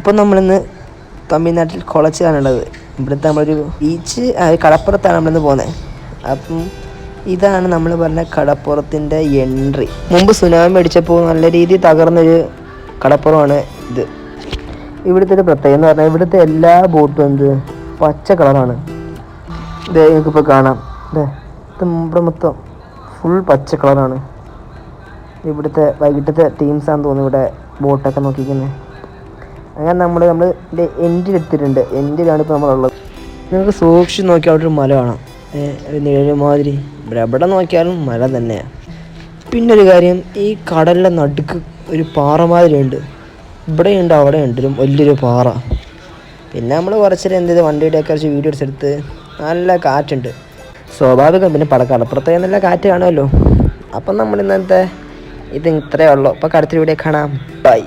അപ്പോൾ നമ്മളിന്ന് തമിഴ്നാട്ടിൽ കുളച്ചിലാണുള്ളത് ഇവിടുത്തെ നമ്മളൊരു ബീച്ച് കടപ്പുറത്താണ് നമ്മളിന്ന് പോകുന്നത് അപ്പം ഇതാണ് നമ്മൾ പറഞ്ഞ കടപ്പുറത്തിന്റെ എൻട്രി മുമ്പ് സുനാമി അടിച്ചപ്പോൾ നല്ല രീതിയിൽ തകർന്നൊരു കടപ്പുറമാണ് ഇത്. ഇവിടുത്തെ ഒരു പ്രത്യേകത എന്ന് പറഞ്ഞാൽ ഇവിടുത്തെ എല്ലാ ബോട്ടും എന്ത്? പച്ച കളറാണ്. ഇത് നിങ്ങൾക്കിപ്പോൾ കാണാം. ഇതേ ഇത് ഇവിടെ മൊത്തം ഫുൾ പച്ച കളറാണ്. ഇവിടുത്തെ വൈകിട്ടത്തെ ടീംസാണെന്ന് തോന്നുന്നു ഇവിടെ ബോട്ടൊക്കെ നോക്കിക്കുന്നത് അങ്ങനെ നമ്മൾ നമ്മൾ ഇതിന്റെ എൻഡിലെത്തിയിട്ടുണ്ട് എൻഡിലാണ് ഇപ്പോൾ നമ്മളുള്ളത്. നിങ്ങൾക്ക് സൂക്ഷിച്ച് നോക്കിയാൽ അവിടെ ഒരു മല കാണാം. നിഴൽ മാതിരി എവിടെ നോക്കിയാലും മല തന്നെയാണ് പിന്നെ ഒരു കാര്യം ഈ കടലിന്റെ നടുക്ക് ഒരു പാറ മാതിരി ഉണ്ട്. ഇവിടെയുണ്ട് അവിടെയുണ്ട്. ഒരു വലിയൊരു പാറ. പിന്നെ നമ്മൾ കുറച്ചേരം എന്ത് ചെയ്ത് വണ്ടിയുടെ കുറച്ച് വീഡിയോ എടുത്തെടുത്ത് നല്ല കാറ്റുണ്ട്. സ്വാഭാവികം പിന്നെ പട കടപ്പുറത്തെ നല്ല കാറ്റ് കാണുമല്ലോ. അപ്പം നമ്മൾ ഇന്നത്തെ ഇത് ഇത്രയേ ഉള്ളൂ. അപ്പോൾ കടത്തിൽ വീഡിയോ കാണാം. ബൈ